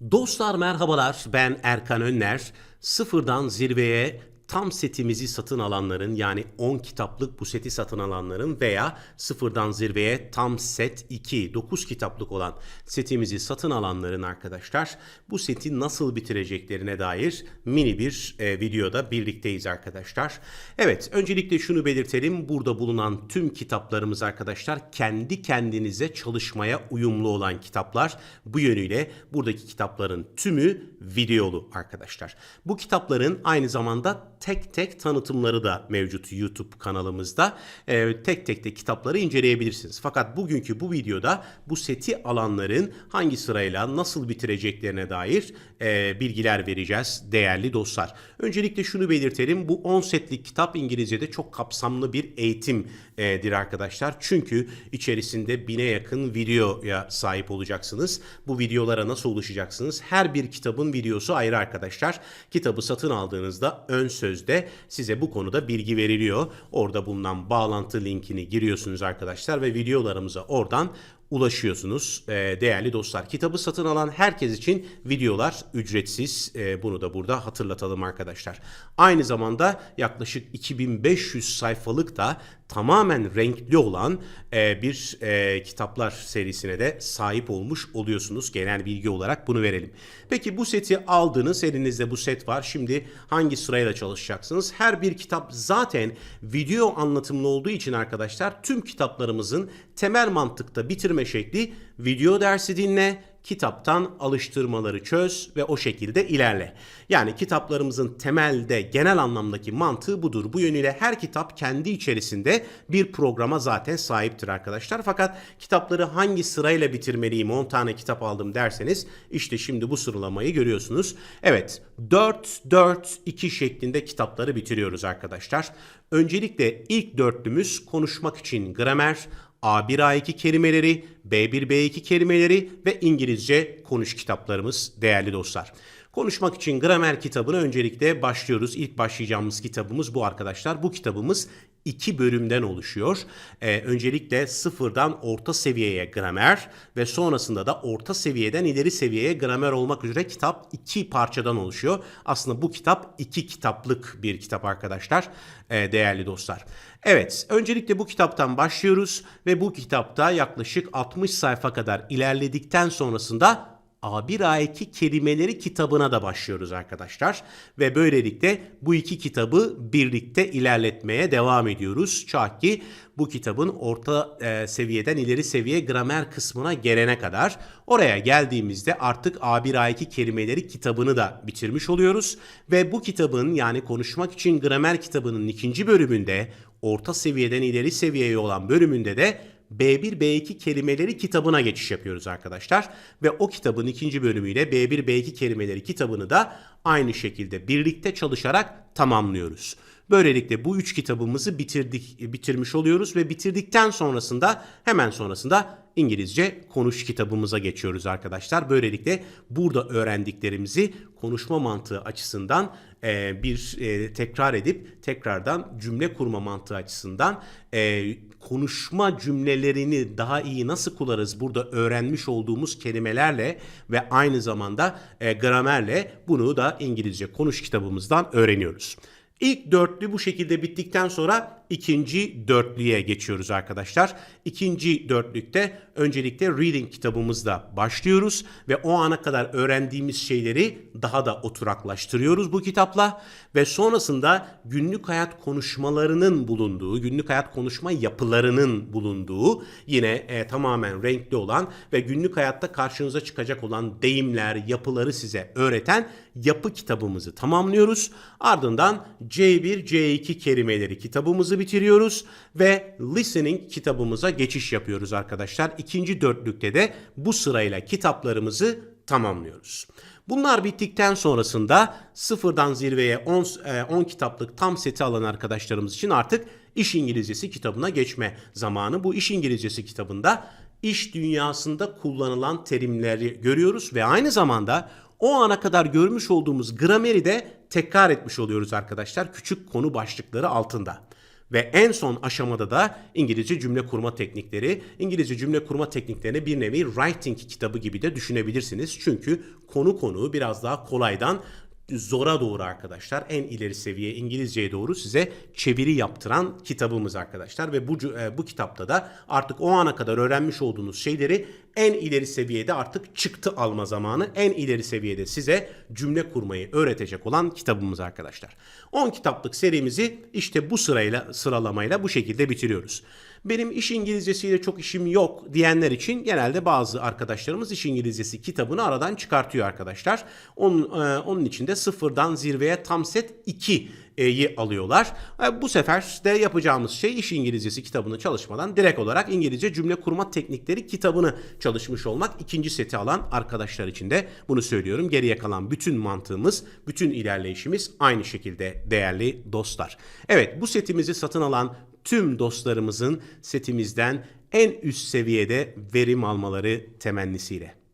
Dostlar merhabalar ben Erkan Önler. Sıfırdan zirveye tam setimizi satın alanların yani 10 kitaplık bu seti satın alanların veya sıfırdan zirveye tam set 2 9 kitaplık olan setimizi satın alanların arkadaşlar bu seti nasıl bitireceklerine dair mini bir e, videoda birlikteyiz arkadaşlar. Evet öncelikle şunu belirtelim burada bulunan tüm kitaplarımız arkadaşlar kendi kendinize çalışmaya uyumlu olan kitaplar. Bu yönüyle buradaki kitapların tümü videolu arkadaşlar. Bu kitapların aynı zamanda tek tek tanıtımları da mevcut YouTube kanalımızda. Ee, tek tek de kitapları inceleyebilirsiniz. Fakat bugünkü bu videoda bu seti alanların hangi sırayla nasıl bitireceklerine dair e, bilgiler vereceğiz değerli dostlar. Öncelikle şunu belirtelim. Bu 10 setlik kitap İngilizce'de çok kapsamlı bir eğitimdir arkadaşlar. Çünkü içerisinde bine yakın videoya sahip olacaksınız. Bu videolara nasıl ulaşacaksınız? Her bir kitabın videosu ayrı arkadaşlar. Kitabı satın aldığınızda ön sözde size bu konuda bilgi veriliyor. Orada bulunan bağlantı linkini giriyorsunuz arkadaşlar ve videolarımıza oradan ulaşıyorsunuz ee, değerli dostlar. Kitabı satın alan herkes için videolar ücretsiz. Ee, bunu da burada hatırlatalım arkadaşlar. Aynı zamanda yaklaşık 2500 sayfalık da tamamen renkli olan e, bir e, kitaplar serisine de sahip olmuş oluyorsunuz. Genel bilgi olarak bunu verelim. Peki bu seti aldınız. Elinizde bu set var. Şimdi hangi sırayla çalışacaksınız? Her bir kitap zaten video anlatımlı olduğu için arkadaşlar tüm kitaplarımızın temel mantıkta bitirme şekli video dersi dinle, kitaptan alıştırmaları çöz ve o şekilde ilerle. Yani kitaplarımızın temelde genel anlamdaki mantığı budur. Bu yönüyle her kitap kendi içerisinde bir programa zaten sahiptir arkadaşlar. Fakat kitapları hangi sırayla bitirmeliyim 10 tane kitap aldım derseniz işte şimdi bu sıralamayı görüyorsunuz. Evet 4-4-2 şeklinde kitapları bitiriyoruz arkadaşlar. Öncelikle ilk dörtlümüz konuşmak için gramer, A1 A2 kelimeleri, B1 B2 kelimeleri ve İngilizce konuş kitaplarımız değerli dostlar. Konuşmak için gramer kitabına öncelikle başlıyoruz. İlk başlayacağımız kitabımız bu arkadaşlar. Bu kitabımız iki bölümden oluşuyor. Ee, öncelikle sıfırdan orta seviyeye gramer ve sonrasında da orta seviyeden ileri seviyeye gramer olmak üzere kitap iki parçadan oluşuyor. Aslında bu kitap iki kitaplık bir kitap arkadaşlar ee, değerli dostlar. Evet öncelikle bu kitaptan başlıyoruz ve bu kitapta yaklaşık 60 sayfa kadar ilerledikten sonrasında A1 A2 kelimeleri kitabına da başlıyoruz arkadaşlar. Ve böylelikle bu iki kitabı birlikte ilerletmeye devam ediyoruz. Ta ki bu kitabın orta e, seviyeden ileri seviye gramer kısmına gelene kadar. Oraya geldiğimizde artık A1 A2 kelimeleri kitabını da bitirmiş oluyoruz. Ve bu kitabın yani konuşmak için gramer kitabının ikinci bölümünde orta seviyeden ileri seviyeye olan bölümünde de B1 B2 kelimeleri kitabına geçiş yapıyoruz arkadaşlar. Ve o kitabın ikinci bölümüyle B1 B2 kelimeleri kitabını da aynı şekilde birlikte çalışarak tamamlıyoruz. Böylelikle bu üç kitabımızı bitirdik, bitirmiş oluyoruz ve bitirdikten sonrasında hemen sonrasında İngilizce konuş kitabımıza geçiyoruz arkadaşlar. Böylelikle burada öğrendiklerimizi konuşma mantığı açısından e, bir e, tekrar edip tekrardan cümle kurma mantığı açısından e, konuşma cümlelerini daha iyi nasıl kullanırız burada öğrenmiş olduğumuz kelimelerle ve aynı zamanda e, gramerle bunu da İngilizce konuş kitabımızdan öğreniyoruz. İlk dörtlü bu şekilde bittikten sonra ikinci dörtlüye geçiyoruz arkadaşlar. İkinci dörtlükte öncelikle reading kitabımızla başlıyoruz ve o ana kadar öğrendiğimiz şeyleri daha da oturaklaştırıyoruz bu kitapla ve sonrasında günlük hayat konuşmalarının bulunduğu, günlük hayat konuşma yapılarının bulunduğu yine e, tamamen renkli olan ve günlük hayatta karşınıza çıkacak olan deyimler, yapıları size öğreten yapı kitabımızı tamamlıyoruz. Ardından C1, C2 kelimeleri kitabımızı bitiriyoruz ve listening kitabımıza geçiş yapıyoruz arkadaşlar. İkinci dörtlükte de bu sırayla kitaplarımızı tamamlıyoruz. Bunlar bittikten sonrasında sıfırdan zirveye 10, 10 kitaplık tam seti alan arkadaşlarımız için artık iş İngilizcesi kitabına geçme zamanı. Bu iş İngilizcesi kitabında iş dünyasında kullanılan terimleri görüyoruz ve aynı zamanda o ana kadar görmüş olduğumuz grameri de tekrar etmiş oluyoruz arkadaşlar küçük konu başlıkları altında. Ve en son aşamada da İngilizce cümle kurma teknikleri. İngilizce cümle kurma tekniklerini bir nevi writing kitabı gibi de düşünebilirsiniz. Çünkü konu konu biraz daha kolaydan zora doğru arkadaşlar en ileri seviye İngilizceye doğru size çeviri yaptıran kitabımız arkadaşlar ve bu e, bu kitapta da artık o ana kadar öğrenmiş olduğunuz şeyleri en ileri seviyede artık çıktı alma zamanı en ileri seviyede size cümle kurmayı öğretecek olan kitabımız arkadaşlar. 10 kitaplık serimizi işte bu sırayla sıralamayla bu şekilde bitiriyoruz. Benim iş İngilizcesiyle çok işim yok diyenler için genelde bazı arkadaşlarımız iş İngilizcesi kitabını aradan çıkartıyor arkadaşlar. Onun, e, onun için de sıfırdan zirveye tam set 2'yi alıyorlar. E, bu sefer de yapacağımız şey iş İngilizcesi kitabını çalışmadan direkt olarak İngilizce cümle kurma teknikleri kitabını çalışmış olmak. ikinci seti alan arkadaşlar için de bunu söylüyorum. Geriye kalan bütün mantığımız, bütün ilerleyişimiz aynı şekilde değerli dostlar. Evet bu setimizi satın alan tüm dostlarımızın setimizden en üst seviyede verim almaları temennisiyle.